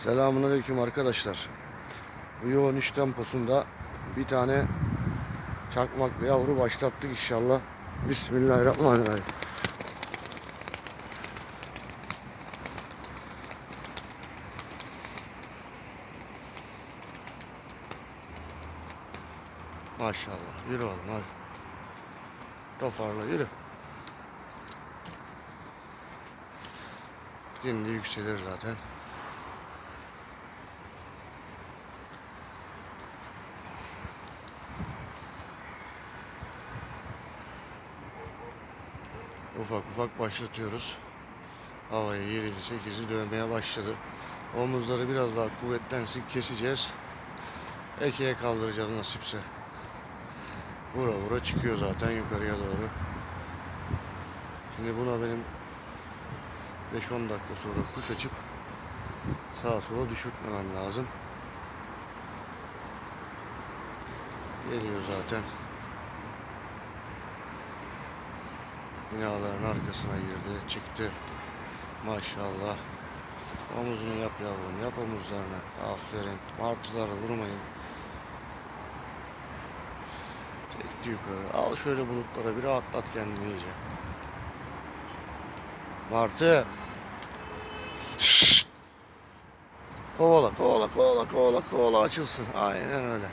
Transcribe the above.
Selamünaleyküm arkadaşlar. Bu yoğun iş temposunda bir tane çakmaklı yavru başlattık inşallah. Bismillahirrahmanirrahim. Maşallah. Yürü oğlum hadi. Toparla yürü. Şimdi yükselir zaten. Ufak ufak başlatıyoruz. Havayı 7'li 8'i dövmeye başladı. Omuzları biraz daha kuvvetlensin keseceğiz. Ekeye kaldıracağız nasipse. Vura vura çıkıyor zaten yukarıya doğru. Şimdi buna benim 5-10 dakika sonra kuş açıp sağa sola düşürtmemem lazım. Geliyor zaten. Binaların arkasına girdi, çıktı. Maşallah. Omuzunu yap yavrum, yap omuzlarını. Aferin. Martıları vurmayın. Çekti yukarı. Al şöyle bulutlara bir atlat kendini iyice. Martı. Kovala, kovala, kovala, kovala, kovala açılsın. Aynen öyle.